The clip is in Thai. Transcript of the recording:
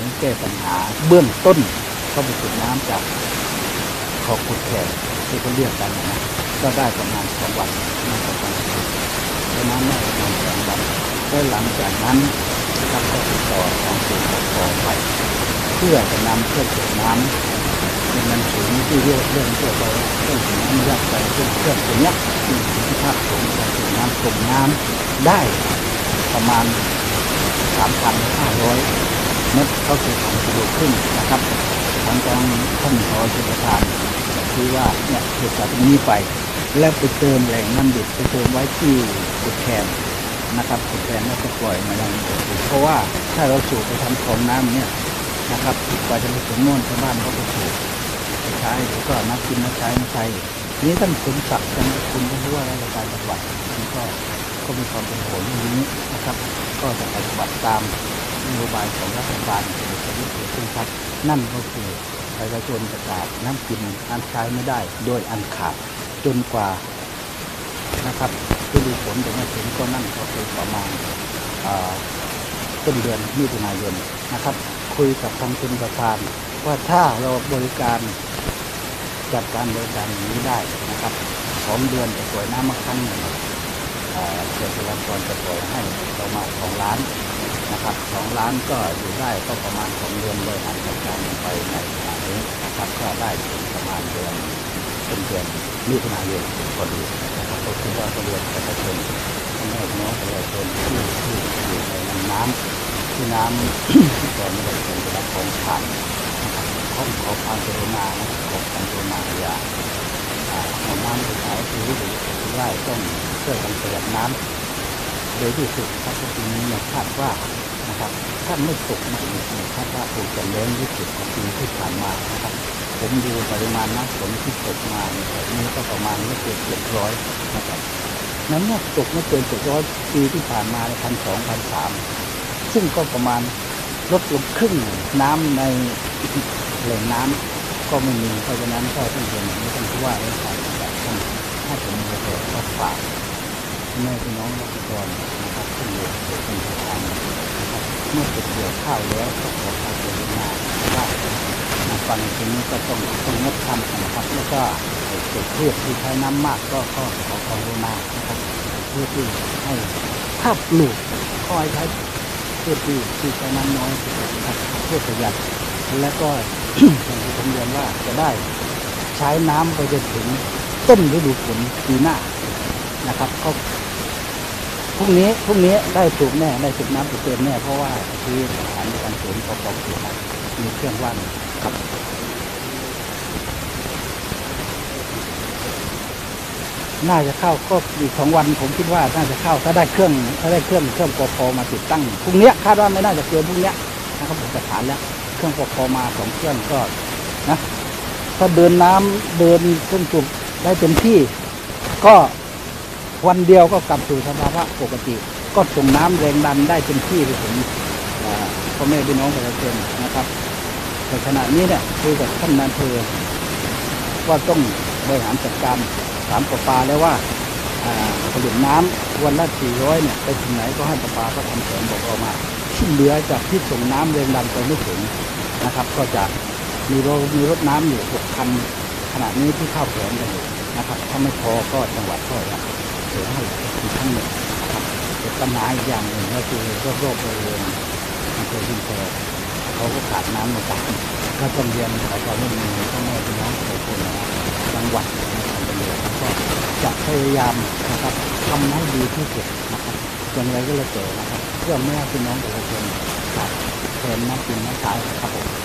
นี้แก้ปัญหาเบื้องต้นก็ไปสูบน้ำจากขอบขุดแขกที่เขาเรียกกันนะก็ได้ประมาณสองวันน่าจะประมาณดังนั้นได้ประมาณสองวันแล้วหลังจากนั้นนะครับก็ติดต่อทางศูนย์ปกครองไปเพื่อจะนำเครื่องสูบน้ำเป็นมันสูงที่เรียกเรื่องตัวไปเครื่องสูบน้ำยักษ์ไปเครื่องเครื่องตัวนี้ที่ที่ภาคสูงการสูบน้ำส่งน้ำได้ประมาณ 3,500เมตรก็คือของสะดวกขึ้นนะครับทางทางท่านขอจุดประทานที่ว่าเนี่ยเกิดจากตรงนี้ไป แล้วไปเติมแหล่งน้ำดิบไปเติมไว้ที่กุดแคนนะครับกุดแคนแล้วก็ปล่อยมายังเพราะว่าถ้าเราสูบไปทำของน้ำเนี่ยนะครับกว่าจะไปถึงโน่นชาวบ้านเขาก็สูบใช้แล้วก็นักกินนักใช้นักใช้ทีนี้ท่านสมศักดิ์จันคุณท่านผู้ว่าราชการจังหวัดท่านก็ ก็มีความเป็นห่วงเรื่องนี้นะครับ ก็จะปฏิบัติตามนโยบายของรัฐบาลในประเทศเซึ่งครับ นั่นก็คือประชาชนจะขาดน้ำกินน้ำใช้ไม่ได้โดยอันขาดจนกว่านะครับฤดูฝนจะมาถึงก็นั่นก็คือประมาณต้นเดือนมิถุนายนนะครับ คุยกับทางคุณประธานว่าถ้าเราบริการจัดการบริการนี้ได้นะครับสองเดือนจะปล่อยน้ำมาครั้งหนึ่งอ่า เกิดรากรจะปล่อยให้เรามาณสองล้านนะครับสองล้านก็อยู่ได้ก็ประมาณสองเดือนโดยการจัดการไปในขณะนี้นะครับก็ได้ประมาณเดือนเป็นเดือนมิถุนายนพอดีนะครับก็คิดว่าก็เรียนประชาชนพ่อแม่น้องประชาชนที่ที่อยู่ในน้ำที่น้ำที่ก่อนไม่ได้เป็นจะรับของผ่านขอขอความกรุณานะขอความกรุณาอย่าอ่าเอาน้ำไปใช้คือวิธีที่ไร่ต้อง ช่วยกันประหยัดน้ำโดยที่สุดครับปีนี้เนี่ยคาดว่านะครับถ้าไม่ตกมาอีกเนี่ยคาดว่าคงจะแล้งที่สุดของปีที่ผ่านมานะครับ ผมดูปริมาณน้ำฝนที่ตกมาเนี่ยนี้ก็ประมาณไม่เกินเจ็ดร้อยนะครับนั้นเนี่ยตกไม่เกินเจ็ดร้อยปีที่ผ่านมาพันสองพันสามซึ่งก็ประมาณลดลงครึ่งนึ่งน้ำในแหล่งน้ำก็ไม่มีเพราะฉะนั้นก็ต้องเรียนอย่างนี้ท่านผู้ว่าราชการจัดท่านให้ผมมีประโยชน์ก็ฝาก แม่พี่น้องรัษฎรนะครับที่อยู่เป็นประธานนะครับเมื่อเก็บเกี่ยวข้าวแล้วก็ขอความกรุณาว่ามาฟังตรงนี้ก็ต้องต้องงดทำนะครับแล้วก็เก็บพืชที่ใช้น้ำมากก็ก็ขอความกรุณานะครับเพื่อที่ให้ถ้าปลูกคอยใช้เพืชที่ที่ใช้น้ำน้อยนะครับเพื่อประหยัดและก็อย่างที่ผมเรียนว่าจะได้ใช้น้ำไปจนถึงต้นฤดูฝนปีหน้านะครับก็ พรุ่งนี้พรุ่งนี้ได้สูบแน่ได้สูบน้ำสูบเต็มแน่เพราะว่าที่สถานในการสูบปกติครับมีเครื่องว่างครับน่าจะเข้าก็อีกสองวันผมคิดว่าน่าจะเข้าถ้าได้เครื่องถ้าได้เครื่องเครื่องปพมาติดตั้งพรุ่งนี้คาดว่าไม่น่าจะเกินพรุ่งนี้นะครับผมจะฐานแล้ว เครื่องปกครอมาสองเครื่องก็นะถ้าเดินน้ำเดินเครื่องสูบได้เต็มที่ ก็ วันเดียวก็กลับสู่สภาวะปกติ ก็ส่งน้ำแรงดันได้เต็มที่ไปถึงพ่อแม่พี่น้องประชาชนนะครับแต่ขณะนี้เนี่ยคุยกับท่านนายเภอว่าต้องบริหารจัดการสามประปาแล้วว่าผลิตน้ำวันละ 400 เนี่ยไปถึงไหนก็ให้ประปาก็ทำแผนบอกออกมา ที่เหลือจากที่ส่งน้ำแรงดันไปไม่ถึงนะครับ ก็จะมีรถมีรถน้ำอยู่หกคันขณะนี้ที่เข้าแผนกันอยู่นะครับ ถ้าไม่พอก็จังหวัดก็จะ สียให้อีกทั้งหนึ่งนะครับปัญหาอีกอย่างหนึ่งก็คือรอบๆบริเวณอำเภอพิมแพรเขาก็ขาดน้ำมือนกันก็ต้องเรียนขอความร่วมมือพ่อแม่พี่น้องประชาชนนะจังหวัดนะครับก็จะพยายามนะครับทำให้ดีที่สุดนะครับอย่างไรก็แล้วแต่นะครับ เพื่อแม่พี่น้องประชาชนครับแทนน้ำกินน้ำใช้ครับผม